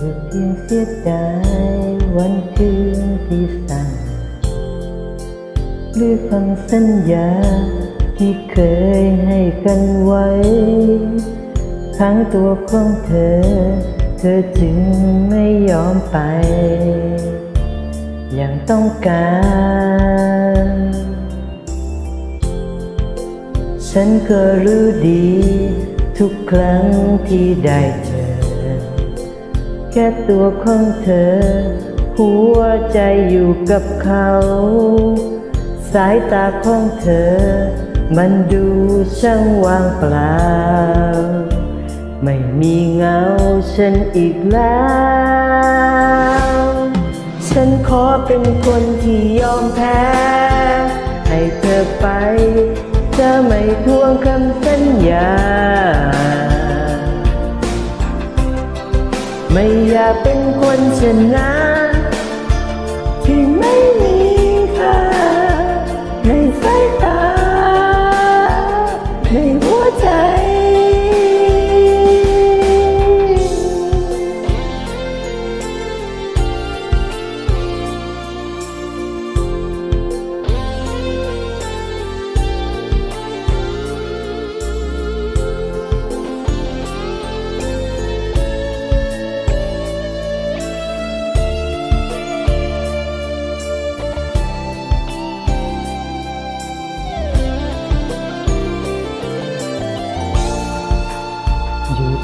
เธอเพียงเสียดายวันคืนที่สั่งหรือคำสัญญาที่เคยให้กันไว้ทั้งตัวของเธอ เธอจึงไม่ยอมไป ยังต้องการ ฉันก็รู้ดี ทุกครั้งที่ได้เจ แค่ตัวของเธอ หัวใจอยู่กับเขา สายตาของเธอ มันดูช่างว่างเปล่า ไม่มีเงาฉันอีกแล้ว ฉันขอเป็นคนที่ยอมแพ้ ให้เธอไปจะไม่ทวงคำสัญญา ไม่อยากเป็นคนชนะที่ไม่มี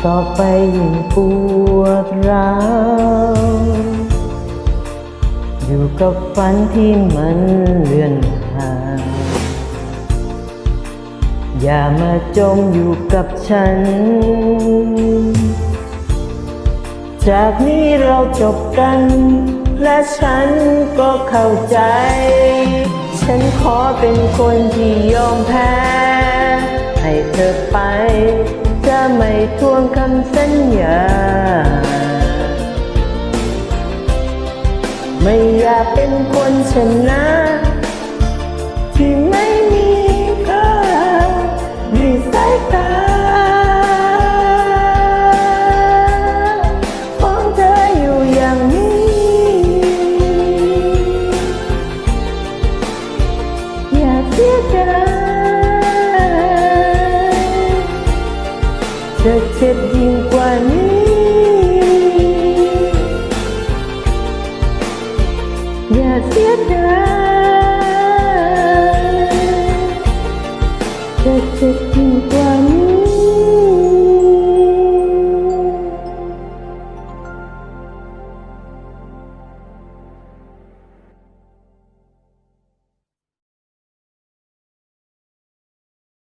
ต่อไปยิ่งปวดร้าวอยู่กับฝันที่มันเลื่อนห่างอย่ามาจมอยู่กับฉัน จากนี้เราจบกัน และฉันก็เข้าใจ ฉันขอเป็นคนที่ยอมแพ้ ให้เธอไป ทวงคำสัญญา ไม่อยากเป็นคนชนะ ที่ไม่มีค่าในสายตาของเธออยู่อย่างนี้ อย่าเสียใจ เจ็บยิ่งกว่านี้